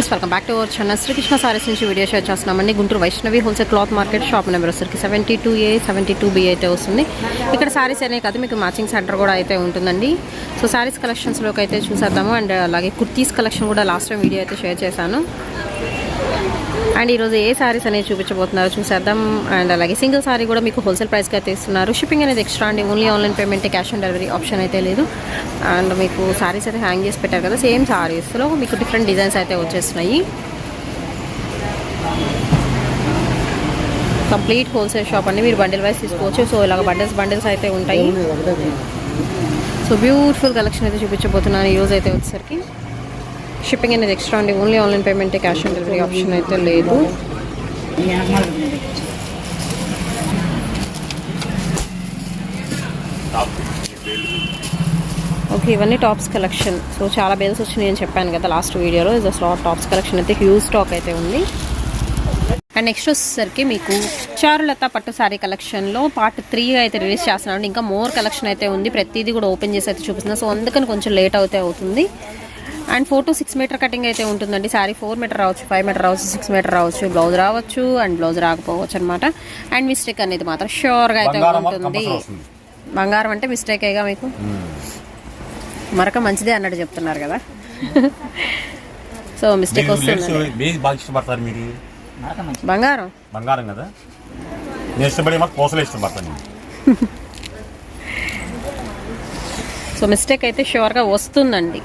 Friends welcome back to our channel Srikrishna saris నుంచి video share చేస్తున్నామండి. Guntur Vaishnavi wholesale cloth market shop number వచ్చరికి seventy two A seventy two B అయితే వస్తుంది. ఇక్కడ సారీస్ అనే కాదు మీకు మ్యాచింగ్ సెంటర్ కూడా అయితే ఉంటుందండి. సో సారీస్ కలెక్షన్స్లోకి అయితే చూసేద్దాము. అండ్ అలాగే కుర్తీస్ కలెక్షన్ కూడా లాస్ట్ టైం వీడియో అయితే షేర్ చేశాను. అండ్ ఈరోజు ఏ సారీస్ అనేది చూపించబోతున్నారో చూసేద్దాం. అండ్ అలాగే సింగిల్ సారీ కూడా మీకు హోల్సేల్ ప్రైస్కి అయితే ఇస్తున్నారు షిప్పింగ్ అనేది ఎక్స్ట్రా అండి. Only online payment cash on delivery option అయితే లేదు. అండ్ మీకు సారీస్ అయితే హ్యాంగ్ చేసి పెట్టారు కదా సేమ్ సారీస్లో మీకు డిఫరెంట్ డిజైన్స్ అయితే వచ్చేస్తున్నాయి. కంప్లీట్ హోల్సేల్ షాప్ అండి. మీరు బండిల్ వైస్ తీసుకోవచ్చు. సో ఇలాగ బండిల్స్ బండిల్స్ అయితే ఉంటాయి. సో బ్యూటిఫుల్ కలెక్షన్ అయితే చూపించబోతున్నాను. ఈరోజు అయితే వచ్చేసరికి. షిప్పింగ్ అనేది ఎక్స్ట్రా అండి. Only online payment cash on delivery option అయితే లేదు. ఓకే ఇవన్నీ టాప్స్ కలెక్షన్ సో చాలా బేల్స్ వచ్చినాయి అని చెప్పాను కదా లాస్ట్ వీడియోలో ఇది అసలు టాప్స్ కలెక్షన్ అయితే హ్యూజ్ స్టాక్ అయితే ఉంది. అండ్ నెక్స్ట్ వచ్చేసరికి మీకు చారులత పట్టు శారీ కలెక్షన్లో పార్ట్ త్రీ అయితే రిలీజ్ చేస్తున్నాను. ఇంకా మోర్ కలెక్షన్ అయితే ఉంది. ప్రతిదీ కూడా ఓపెన్ చేసి అయితే చూపిస్తున్నాను సో అందుకని కొంచెం లేట్ అయితే అవుతుంది. And four to six metre cutting అయితే ఉంటుందండి. శారీ ఫోర్ మీటర్ రావచ్చు ఫైవ్ మీటర్ రావచ్చు సిక్స్ మీటర్ రావచ్చు. బ్లౌజ్ రావచ్చు అండ్ బ్లౌజ్ రాకపోవచ్చు అనమాట అండ్ మిస్టేక్ అనేది మాత్రం షూర్గా అయితే ఉంటుంది. బంగారం అంటే మిస్టేకేగా మీకు? మరక మంచిదే అన్నట్టు చెప్తున్నారు కదా. సో మిస్టేక్ వస్తుంది. బంగారం? బంగారం కదా? సో మిస్టేక్ అయితే షూర్గా వస్తుందండి.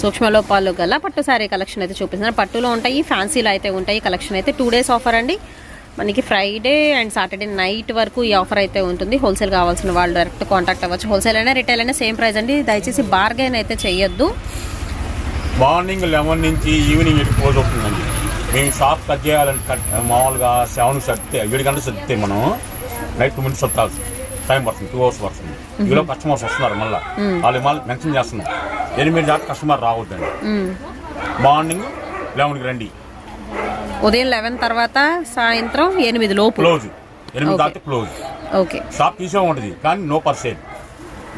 సూక్ష్మలోపాలు గల పట్టు శారీ కలెక్షన్ అయితే చూపిస్తున్నారు. పట్టులో ఉంటాయి ఫ్యాన్సీలో అయితే ఉంటాయి. కలెక్షన్ అయితే టూ డేస్ ఆఫర్ అండి. మనకి ఫ్రైడే అండ్ సాటర్డే నైట్ వరకు ఈ ఆఫర్ అయితే ఉంటుంది. హోల్సేల్ కావాల్సిన వాళ్ళు డైరెక్ట్ కాంటాక్ట్ అవ్వచ్చు. హోల్సేల్ అయినా రిటైల్ అయినా సేమ్ ప్రైస్ అండి. దయచేసి బార్గెన్ అయితే చెయ్యొద్దు మార్నింగ్ లెవెన్ నుంచి ఈవినింగ్ ఎయిట్ క్లోజ్ అవుతుందండి. మేము షాప్ కట్ చేయాలని కట్ మామూలుగా సెవెన్ సత్తే ఏడు గంటలు సత్తే మనం. నైట్ టూ మినిట్స్ వస్తాల్సి టైం పడుతుంది. టూ అవర్స్ పడుతుంది. ఈలో కస్టమర్స్ వస్తున్నారు మళ్ళీ. వాళ్ళు మళ్ళీ మెన్షన్ చేస్తున్నారు. ఎనిమిది దాకా కస్టమర్ రావద్దండి. మార్నింగ్ లెవెన్కి రండి. ఉదయం లెవెన్ తర్వాత సాయంత్రం ఎనిమిది లోపు. క్లోజ్. ఎనిమిది. దాకా క్లోజ్. ఓకే. షాప్ తీసే ఉంటుంది కానీ నో పర్సేల్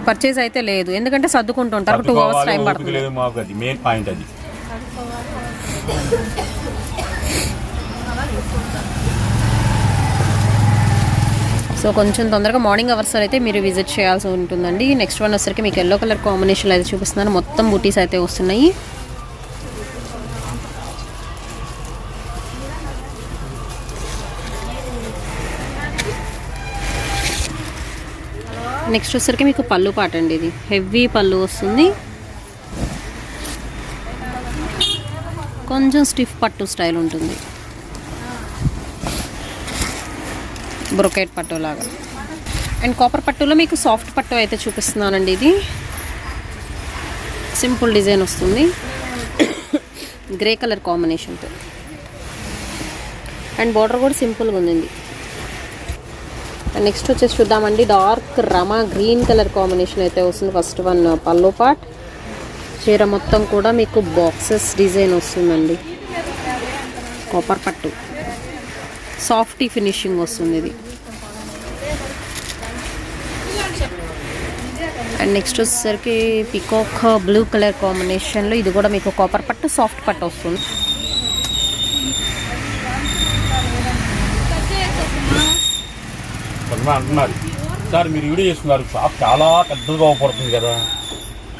పర్చేజ్ అయితే లేదు. ఎందుకంటే సర్దుకుంటుంటారు టూ అవర్స్ టైం పడుతుంది. లేదు మాకు అది మెయిన్ పాయింట్ అది. సో కొంచెం తొందరగా మార్నింగ్ అవర్స్ అయితే మీరు విజిట్ చేయాల్సి ఉంటుందండి. నెక్స్ట్ వన్ వచ్చరికి మీకు ఎల్లో కలర్ కాంబినేషన్ అయితే చూపిస్తున్నాను. మొత్తం బూటీస్ అయితే వస్తున్నాయి. నెక్స్ట్ వచ్చరికి మీకు పళ్ళు పాట అండి ఇది. హెవీ పళ్ళు వస్తుంది. కొంచెం స్టిఫ్ పట్టు స్టైల్ ఉంటుంది. బ్రొకేట్ పట్టు లాగా. అండ్ కాపర్ పట్టులో మీకు సాఫ్ట్ పట్టు అయితే చూపిస్తున్నానండి ఇది. సింపుల్ డిజైన్ వస్తుంది. గ్రే కలర్ కాంబినేషన్తో. అండ్ బార్డర్ కూడా సింపుల్గా ఉంది నెక్స్ట్ వచ్చేసి చూద్దామండి. Dark rama green colour combination అయితే వస్తుంది. ఫస్ట్ వన్ పల్లో పాట్ చీర మొత్తం కూడా మీకు బాక్సెస్ డిజైన్ వస్తుందండి. కాపర్ పట్టు. సాఫ్టీ ఫినిషింగ్ వస్తుంది ఇది. అండ్ నెక్స్ట్ వచ్చేసరికి పికాక్ బ్లూ కలర్ కాంబినేషన్లో ఇది కూడా మీకు కాపర్ పట్టు సాఫ్ట్ పట్టు వస్తుంది. అంటున్నారు. సార్ మీరు వీడియో చేస్తున్నారు. షాప్ చాలా పెద్దగా అవపడుతుంది కదా.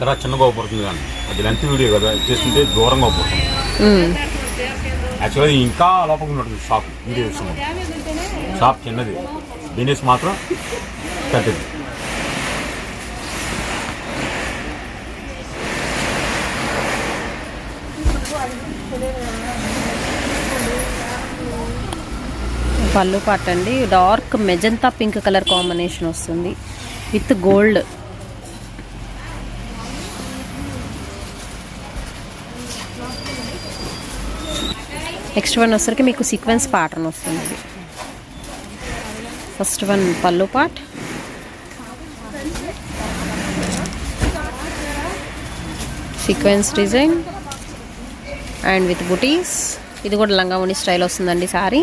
కదా చిన్నగా అవపడుతుంది కానీ. అది లెంత్ వీడియో కదా. చేస్తుంటే దూరంగా అవపడుతుంది. యాక్చువల్గా ఇంకా లోపల ఉంటుంది షాప్ వీడియో చేస్తున్నాం షాప్ చిన్నది. బిజినెస్ మాత్రం పెద్దది. పళ్ళు పాట అండి dark magenta pink colour combination వస్తుంది విత్ గోల్డ్. నెక్స్ట్ వన్ వచ్చరికి మీకు సీక్వెన్స్ ప్యాటర్న్ వస్తుంది. ఫస్ట్ వన్ పళ్ళు పాట్ సీక్వెన్స్ డిజైన్ అండ్ విత్ బుటీస్ ఇది కూడా లంగావణి స్టైల్ వస్తుందండి సారీ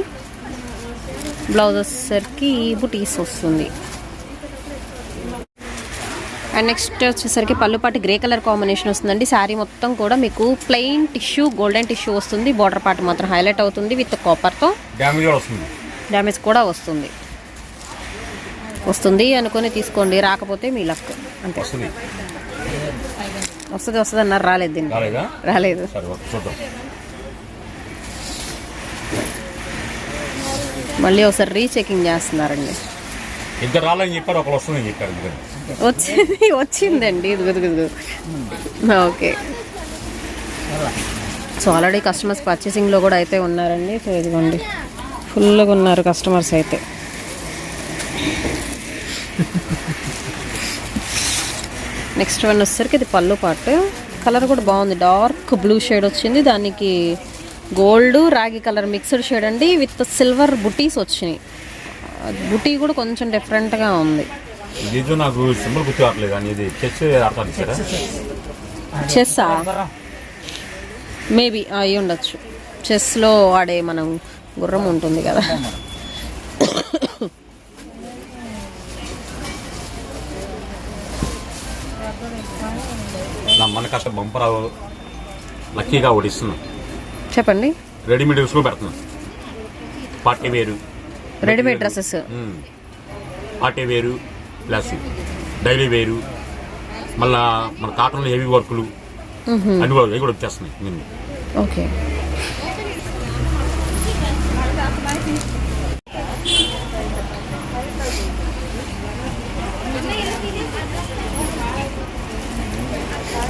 బ్లౌజ్ వచ్చేసరికి బుటీస్ వస్తుంది. అండ్ నెక్స్ట్ వచ్చేసరికి పళ్ళుపాటి గ్రే కలర్ కాంబినేషన్ వస్తుందండి. శారీ మొత్తం కూడా మీకు ప్లెయిన్ టిష్యూ గోల్డెన్ టిష్యూ వస్తుంది. బార్డర్ పార్ట్ మాత్రం హైలైట్ అవుతుంది విత్ కాపర్తో డ్యామేజ్ కూడా వస్తుంది. డ్యామేజ్ కూడా వస్తుంది. వస్తుంది అనుకొని తీసుకోండి. రాకపోతే మీ లక్ అంతే. వస్తుంది. వస్తుంది అన్నారు. రాలేదు దీన్ని రాలేదా? మళ్ళీ ఒకసారి రీచెకింగ్ చేస్తున్నారండి. ఇద్దరు రాలని చెప్పారు ఒకరు వస్తుందని చెప్పారు వచ్చింది వచ్చిందండి. ఇదిగో. ఓకే. సో ఆల్రెడీ కస్టమర్స్ పర్చేసింగ్లో కూడా అయితే ఉన్నారండి. సో ఇదిగోండి. ఫుల్గా ఉన్నారు కస్టమర్స్ అయితే. నెక్స్ట్ వన్ వచ్చేసరికి ఇది పళ్ళు పాటు. కలర్ కూడా బాగుంది. డార్క్ బ్లూ షేడ్ వచ్చింది. దానికి గోల్డ్ రాగి కలర్ మిక్స్డ్ షేడ్ అండి. విత్ సిల్వర్ బుటీస్ వచ్చినాయి. బుటీ కూడా కొంచెం డిఫరెంట్గా ఉంది. ఇది నాకు సింబల్ గుర్తు కావట్లేదు కానీ ఇది చెస్ ఆడతాను సరే చెస్సా మేబీ అయి ఉండొచ్చు. చెస్లో ఆడే మనం గుర్రం ఉంటుంది కదా. నా మన కాస్త బంపరావు లక్కీగా ఓడిస్తున్నాం. చెప్పండి. రెడీమేడ్ డ్రెస్లో పెడుతున్నాం. పార్టీ వేరు రెడీమేడ్ డ్రెస్సెస్. పార్టీ వేరు ప్లస్ డైలీ వేరు మళ్ళా మన కాటన్లో హెవీ వర్కులు అన్ని కూడా అవి కూడా వచ్చేస్తున్నాయి నేను ఓకే.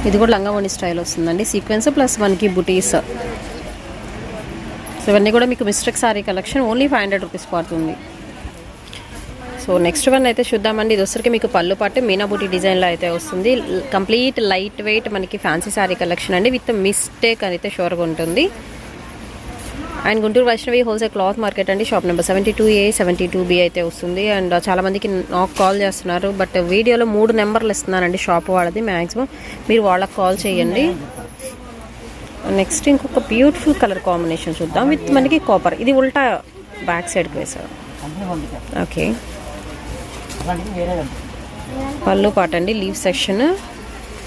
ఇది కూడా లంగావోణి స్టైల్ వస్తుందండి. సీక్వెన్స్ ప్లస్ మనకి బుటీస్. సో ఇవన్నీ కూడా మీకు mistake sari collection only five hundred rupees పడుతుంది. సో నెక్స్ట్ వన్ అయితే చూద్దామండి. ఇది వచ్చరికి మీకు పళ్ళు పాటు మీనాబూటి డిజైన్లో అయితే వస్తుంది. కంప్లీట్ లైట్ వెయిట్ మనకి ఫ్యాన్సీ శారీ కలెక్షన్ అండి. విత్ మిస్టేక్ అయితే షూర్గా ఉంటుంది. And Guntur Vaishnavi wholesale cloth market అండి. Shop number seventy two A seventy two B అయితే వస్తుంది. అండ్ చాలామందికి నాకు కాల్ చేస్తున్నారు. బట్ వీడియోలో మూడు నెంబర్లు ఇస్తున్నానండి షాప్ వాళ్ళది మ్యాక్సిమం మీరు వాళ్ళకి కాల్ చేయండి. నెక్స్ట్ ఇంకొక బ్యూటిఫుల్ కలర్ కాంబినేషన్ చూద్దాం. విత్ మనకి కాపర్. ఇది ఉల్టా బ్యాక్ సైడ్కి వేసారు ఓకే. పళ్ళు పాట అండి లీవ్ సెక్షన్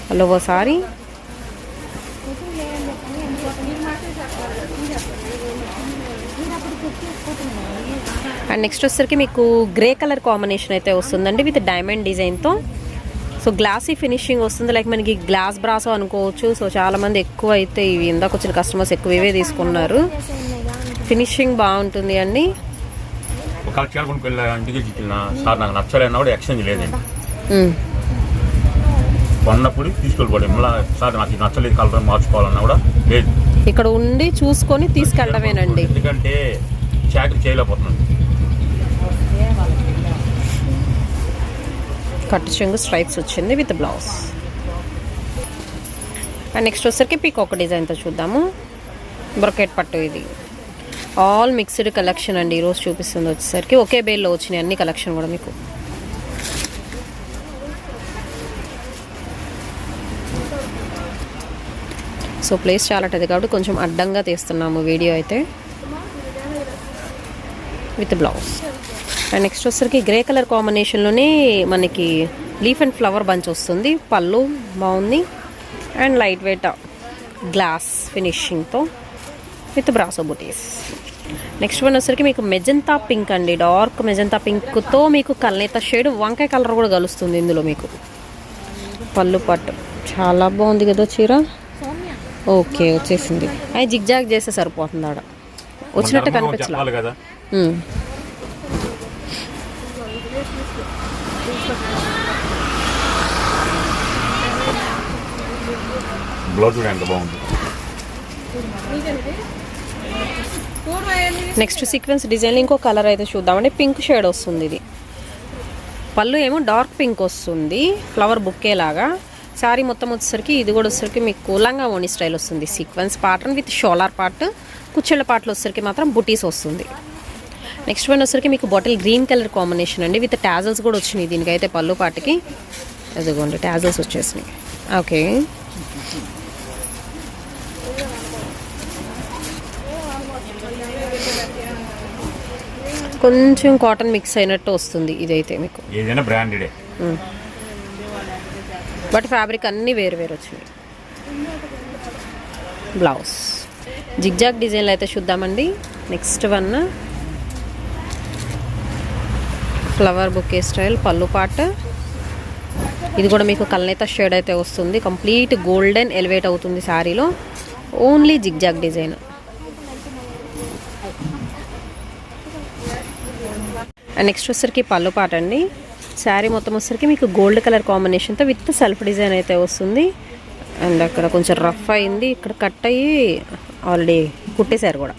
హలో ఒకసారి అండ్ నెక్స్ట్ వచ్చేసరికి మీకు గ్రే కలర్ కాంబినేషన్ అయితే వస్తుందండి విత్ డైమండ్ డిజైన్తో సో గ్లాసీ ఫినిషింగ్ వస్తుంది. లైక్ మనకి గ్లాస్ బ్రాసో అనుకోవచ్చు. సో చాలామంది ఎక్కువ అయితే ఇవి ఇందాక వచ్చిన కస్టమర్స్ ఎక్కువ ఇవే తీసుకున్నారు. ఫినిషింగ్ బాగుంటుంది అండి. ఒకవేళ చీర కొనుక్కెళ్ళి ఇంటికి ఇచ్చిన సార్ నాకు నచ్చలేనా కూడా ఎక్స్చేంజ్ లేదండి. కొన్నప్పుడు తీసుకెళ్ళిపోవడం మళ్ళీ సార్ నాకు నచ్చలేదు కలర్ మార్చుకోవాలన్నా కూడా లేదు. ఇక్కడ ఉండి చూసుకొని తీసుకెళ్ళడమేనండి. ఎందుకంటే చాకరీ చేయలేకపోతున్నాను. కట్టు చెంగు స్ట్రైప్స్ వచ్చింది విత్ బ్లౌజ్. అండ్ నెక్స్ట్ వచ్చేసరికి పీక్ ఒక డిజైన్తో చూద్దాము. బ్రొకెట్ పట్టు ఇది. ఆల్ మిక్స్డ్ కలెక్షన్ అండి ఈరోజు చూపిస్తుంది వచ్చేసరికి. ఒకే బేల్లో వచ్చినాయి అన్ని కలెక్షన్ కూడా మీకు. సో ప్లేస్ చాలా అది కాబట్టి కొంచెం అడ్డంగా తీస్తున్నాము వీడియో అయితే. With blouse. అండ్ నెక్స్ట్ వచ్చరికి గ్రే కలర్ కాంబినేషన్లోనే మనకి లీఫ్ అండ్ ఫ్లవర్ బంచ్ వస్తుంది. పళ్ళు బాగుంది. అండ్ లైట్ వెయిట్ గ్లాస్ ఫినిషింగ్తో with brasso buttis. Next one వచ్చరికి మీకు మెజంతా పింక్ అండి. డార్క్ మెజంతా పింక్తో మీకు కల్నేత షేడ్ వంకాయ కలర్ కూడా కలుస్తుంది ఇందులో మీకు. పళ్ళు పట్టు. చాలా బాగుంది కదా చీర? ఓకే వచ్చేసింది. అది జిగ్జాగ్ చేస్తే సరిపోతుంది ఆడ. వచ్చినట్టు మన ధర్మం కనిపించలా. చెప్పాలి కదా. మ్మ్. బ్లౌజ్ ఎంత బాగుంది. నెక్స్ట్ సీక్వెన్స్ డిజైన్ ఇంకో కలర్ అయితే చూద్దామండి. పింక్ షేడ్ వస్తుంది ఇది. పళ్ళు ఏమో డార్క్ పింక్ వస్తుంది. ఫ్లవర్ బుక్కే లాగా. శారీ మొత్తం వచ్చేసరికి ఇది కూడా వచ్చేసరికి మీకు లంగా ఓణి స్టైల్ వస్తుంది sequence pattern with shoulder part కుచ్చెళ్ళ పాటలు వచ్చేసరికి మాత్రం బుటీస్ వస్తుంది. నెక్స్ట్ వన్ వచ్చేసరికి మీకు బాటిల్ గ్రీన్ కలర్ కాంబినేషన్ అండి. విత్ టాజల్స్ కూడా వచ్చినాయి దీనికైతే పళ్ళు పాటకి. అదిగోండి టాజల్స్ వచ్చేసినాయి. ఓకే కొంచెం కాటన్ మిక్స్ అయినట్టు వస్తుంది ఇదైతే మీకు. ఏదైనా బ్రాండెడే. బట్ ఫ్యాబ్రిక్ అన్నీ వేరు వేరు వచ్చినాయి. బ్లౌజ్. జిగ్జాగ్ డిజైన్లు అయితే చూద్దామండి. Next one flower bouquet style పళ్ళు పాట. ఇది కూడా మీకు కల్నేత షేడ్ అయితే వస్తుంది. కంప్లీట్ గోల్డెన్ ఎలివేట్ అవుతుంది శారీలో. Only zigzag design. నెక్స్ట్ వచ్చరికి పళ్ళు పాట అండి. శారీ మొత్తం వచ్చరికి మీకు గోల్డ్ కలర్ కాంబినేషన్తో విత్ సెల్ఫ్ డిజైన్ అయితే వస్తుంది. అండ్ అక్కడ కొంచెం రఫ్ అయింది. ఇక్కడ కట్ అయ్యి ఆల్రెడీ కుట్టేశారు కూడా.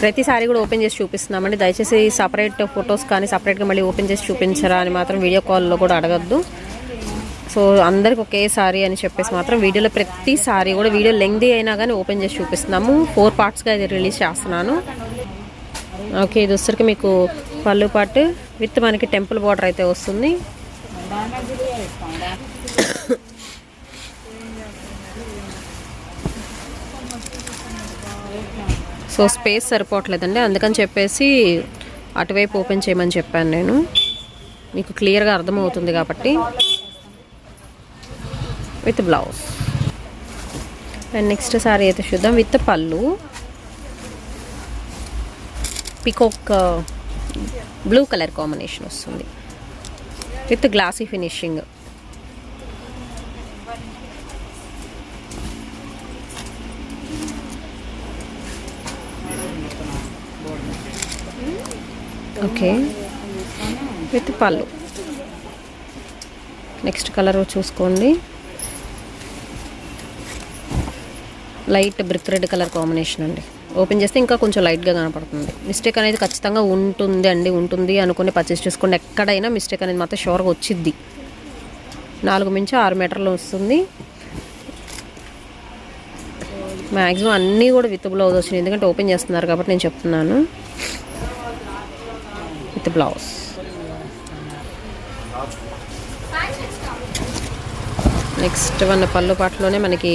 ప్రతి సారీ కూడా ఓపెన్ చేసి చూపిస్తున్నామండి. దయచేసి సపరేట్ ఫొటోస్ కానీ సపరేట్గా మళ్ళీ ఓపెన్ చేసి చూపించరా అని మాత్రం వీడియో కాల్లో కూడా అడగద్దు. సో అందరికి ఒకే సారీ అని చెప్పేసి మాత్రం వీడియోలో ప్రతి సారీ కూడా వీడియో లెంగ్దీ అయినా కానీ ఓపెన్ చేసి చూపిస్తున్నాము. ఫోర్ పార్ట్స్గా ఇది రిలీజ్ చేస్తున్నాను. ఓకే ఇది వచ్చరికి మీకు పళ్ళు పాటు విత్ మనకి టెంపుల్ బార్డర్ అయితే వస్తుంది. సో స్పేస్ సరిపోవట్లేదండి. అందుకని చెప్పేసి అటువైపు ఓపెన్ చేయమని చెప్పాను నేను. మీకు క్లియర్గా అర్థమవుతుంది కాబట్టి. With blouse. And next sari అయితే చూద్దాం. విత్ పళ్ళు. పికోక్ బ్లూ కలర్ కాంబినేషన్ వస్తుంది. With glossy finishing. Okay. With పళ్ళు. నెక్స్ట్ కలర్ చూసుకోండి. Light brick red colour combination అండి. ఓపెన్ చేస్తే ఇంకా కొంచెం లైట్గా కనపడుతుంది. మిస్టేక్ అనేది ఖచ్చితంగా ఉంటుంది అండి ఉంటుంది అనుకుని పర్చేస్ చేసుకోండి ఎక్కడైనా మిస్టేక్ అనేది మాత్రం షూర్గా వచ్చిద్ది. నాలుగు మించి ఆరు మీటర్లు వస్తుంది. మ్యాక్సిమం అన్నీ కూడా విత్ బ్లౌజ్ వచ్చినాయి. ఎందుకంటే ఓపెన్ చేస్తున్నారు కాబట్టి నేను చెప్తున్నాను. విత్ బ్లౌజ్ నెక్స్ట్ వన్ పళ్ళు పాటలోనే మనకి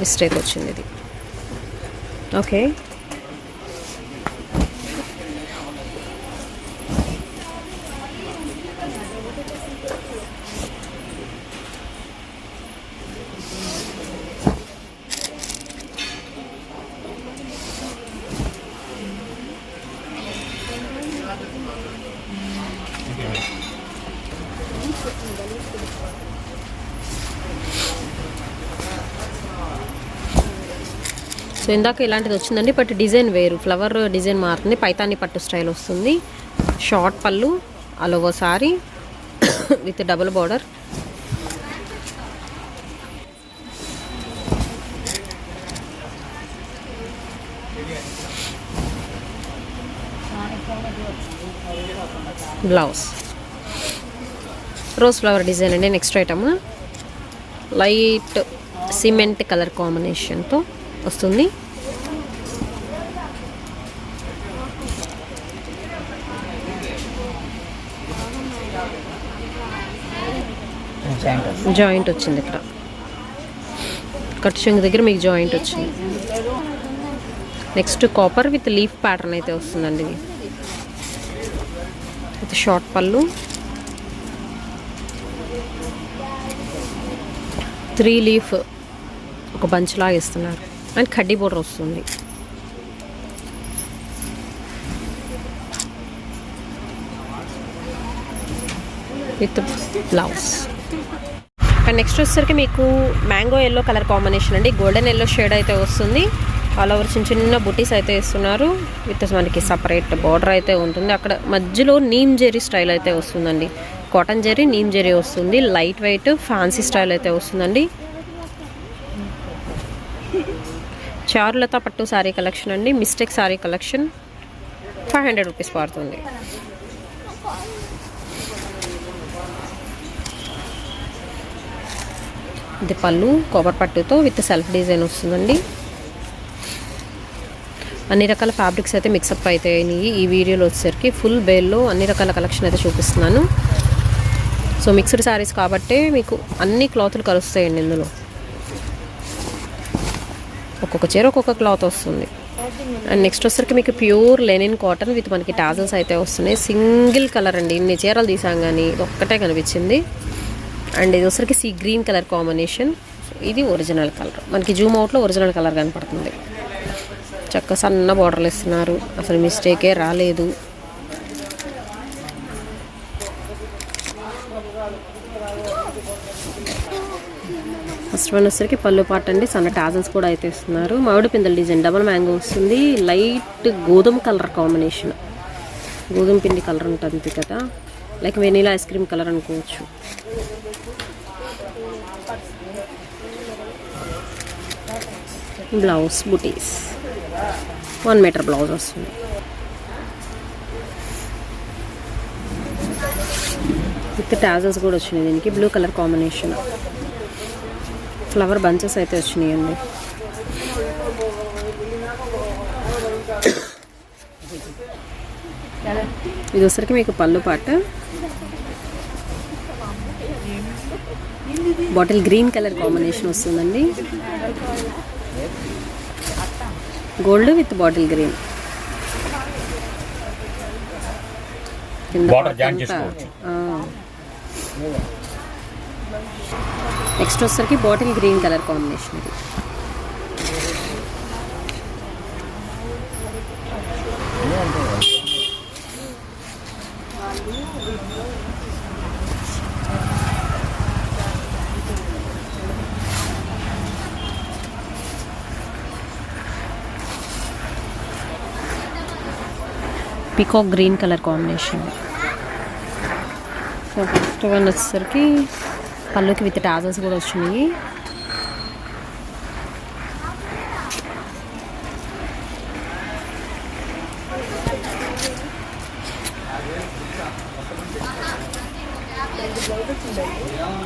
మిస్టేక్ వచ్చింది ఇది. ఓకే సో ఇందాక ఇలాంటిది వచ్చిందండి బట్ డిజైన్ వేరు. ఫ్లవర్ డిజైన్ మారుతుంది పైతాని పట్టు స్టైల్ వస్తుంది. షార్ట్ పళ్ళు అలోవో sari with double border. Blouse. Rose flower design అండి next item. Light cement colour కాంబినేషన్తో. వస్తుంది. జాయింట్ వచ్చింది ఇక్కడ. కట్ చెంగు దగ్గర మీకు జాయింట్ వచ్చింది. Next copper with leaf pattern అయితే వస్తుందండి ఇది. విత్ షార్ట్ పళ్ళు. త్రీ లీఫ్ ఒక బంచ్ లాగా ఇస్తున్నారు. అండ్ కడ్డీ బోర్డర్ వస్తుంది. With blouse. అండ్ నెక్స్ట్ వచ్చేసరికి మీకు మ్యాంగో ఎల్లో కలర్ కాంబినేషన్ అండి. గోల్డెన్ ఎల్లో షేడ్ అయితే వస్తుంది. ఆల్ ఓవర్ చిన్న చిన్న బుటీస్ అయితే ఇస్తున్నారు. విత్ మనకి సపరేట్ బార్డర్ అయితే ఉంటుంది. అక్కడ మధ్యలో నీమ్ జెరీ స్టైల్ అయితే వస్తుందండి. కాటన్ జెరీ నీమ్ జెరీ వస్తుంది. లైట్ వెయిట్ ఫ్యాన్సీ స్టైల్ అయితే వస్తుందండి. చారులత పట్టు శారీ కలెక్షన్ అండి. Mistake sari collection five hundred rupees పడుతుంది. ఇది పళ్ళు కొబ్బరి పట్టుతో విత్ సెల్ఫ్ డిజైన్ వస్తుందండి. అన్ని రకాల ఫ్యాబ్రిక్స్ అయితే మిక్సప్ అవుతాయి ఈ వీడియోలో వచ్చేసరికి ఫుల్ బేల్లో అన్ని రకాల కలెక్షన్ అయితే చూపిస్తున్నాను. సో మిక్స్డ్ శారీస్ కాబట్టి మీకు అన్ని క్లాతులు కలుస్తాయండి ఇందులో. ఒక్కొక్క చీర ఒక్కొక్క క్లాత్ వస్తుంది. అండ్ నెక్స్ట్ వచ్చరికి మీకు ప్యూర్ లెనిన్ కాటన్ విత్ మనకి టాజల్స్ అయితే వస్తున్నాయి. సింగిల్ కలర్ అండి. ఇన్ని చీరలు తీసాం కానీ ఇది ఒక్కటే కనిపించింది. అండ్ ఇది వచ్చరికి సీ గ్రీన్ కలర్ కాంబినేషన్. ఇది ఒరిజినల్ కలర్. మనకి జూమ్ అవుట్లో ఒరిజినల్ కలర్ కనపడుతుంది. చక్క సన్న బార్డర్లు ఇస్తున్నారు. అసలు మిస్టేకే రాలేదు. ఫస్ట్ వన్ వచ్చేసరికి పళ్ళు పాట అండి. సన్న టాజల్స్ కూడా అయితే ఇస్తున్నారు. మామిడి పిందల డిజైన్ డబల్ మ్యాంగో వస్తుంది. లైట్ గోధుమ కలర్ కాంబినేషన్. గోధుమ పిండి కలర్ ఉంటుంది కదా. Like vanilla ice cream colour అనుకోవచ్చు. బ్లౌజ్ బుటీస్. వన్ మీటర్ బ్లౌజ్ వస్తుంది. విత్ టాజల్స్ కూడా వచ్చినాయి దీనికి. Blue colour combination. Flower bunches అయితే వచ్చినాయండి. ఇది వచ్చరికి మీకు పళ్ళు పాట. బాటిల్ గ్రీన్ కలర్ కాంబినేషన్ వస్తుందండి. Gold with bottle green. చేసుకోవచ్చు. నెక్స్ట్ వచ్చరికి బాటిల్ గ్రీన్ కలర్ కాంబినేషన్ ఇది peacock green colour combination next one వచ్చేసరికి పళ్ళుకి విత్ టాజల్స్ కూడా వచ్చినాయి.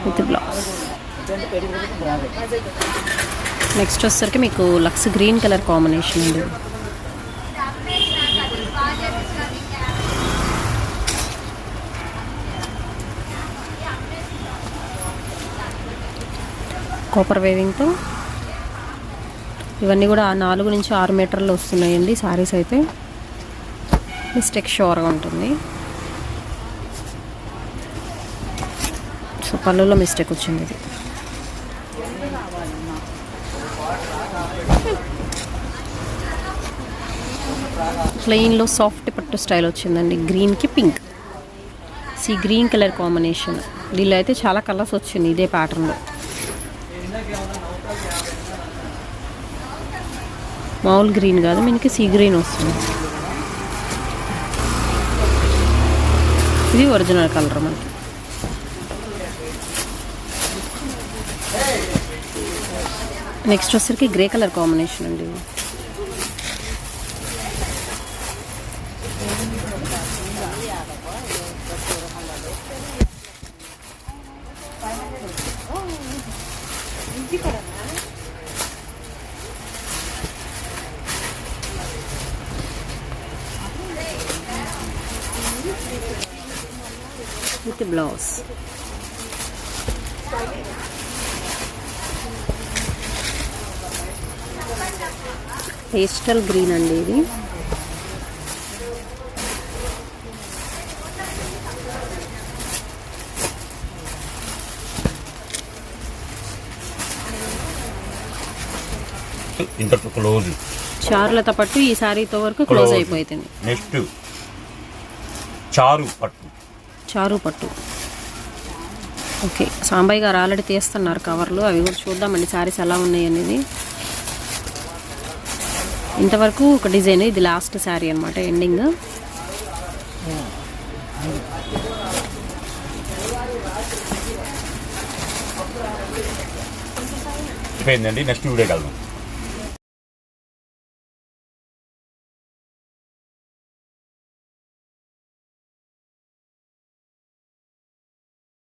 With blouse. నెక్స్ట్ వచ్చేసరికి మీకు లక్స్ గ్రీన్ కలర్ కాంబినేషన్ అండి. కోపర్ వేవింగ్తో ఇవన్నీ కూడా నాలుగు నుంచి ఆరు మీటర్లు వస్తున్నాయండి సారీస్ అయితే. మిస్టేక్ షోర్గా ఉంటుంది. సో పళ్ళులో మిస్టేక్ వచ్చింది ఇది. ప్లెయిన్లో సాఫ్ట్ పట్టు స్టైల్ వచ్చిందండి. గ్రీన్కి pink sea green colour combination దీనిలో అయితే చాలా కలర్స్ వచ్చింది ఇదే ప్యాటర్న్లో మామూలు గ్రీన్ కాదు మనకి సీ గ్రీన్ వస్తుంది ఇది ఒరిజినల్ కలర్ మనకి నెక్స్ట్ వచ్చరికి గ్రే కలర్ కాంబినేషన్ అండి ఇది. విత్ బ్లౌజ్ పేస్టల్ గ్రీన్ అండి ఇది. ఇంతకు క్లోజ్. చారులతో పట్టు ఈ సారీతో వరకు క్లోజ్ అయిపోతుంది నెక్స్ట్. చారు పట్టు. చారు పట్టు. ఓకే సాంబాయి గారు ఆల్రెడీ తీస్తున్నారు కవర్లు. అవి కూడా చూద్దామండి శారీస్ ఎలా ఉన్నాయి అనేది. ఇంతవరకు ఒక డిజైన్ ఇది లాస్ట్ శారీ అనమాట ఎండింగ్. అయిపోయిందండి నెక్స్ట్ వీడియోకి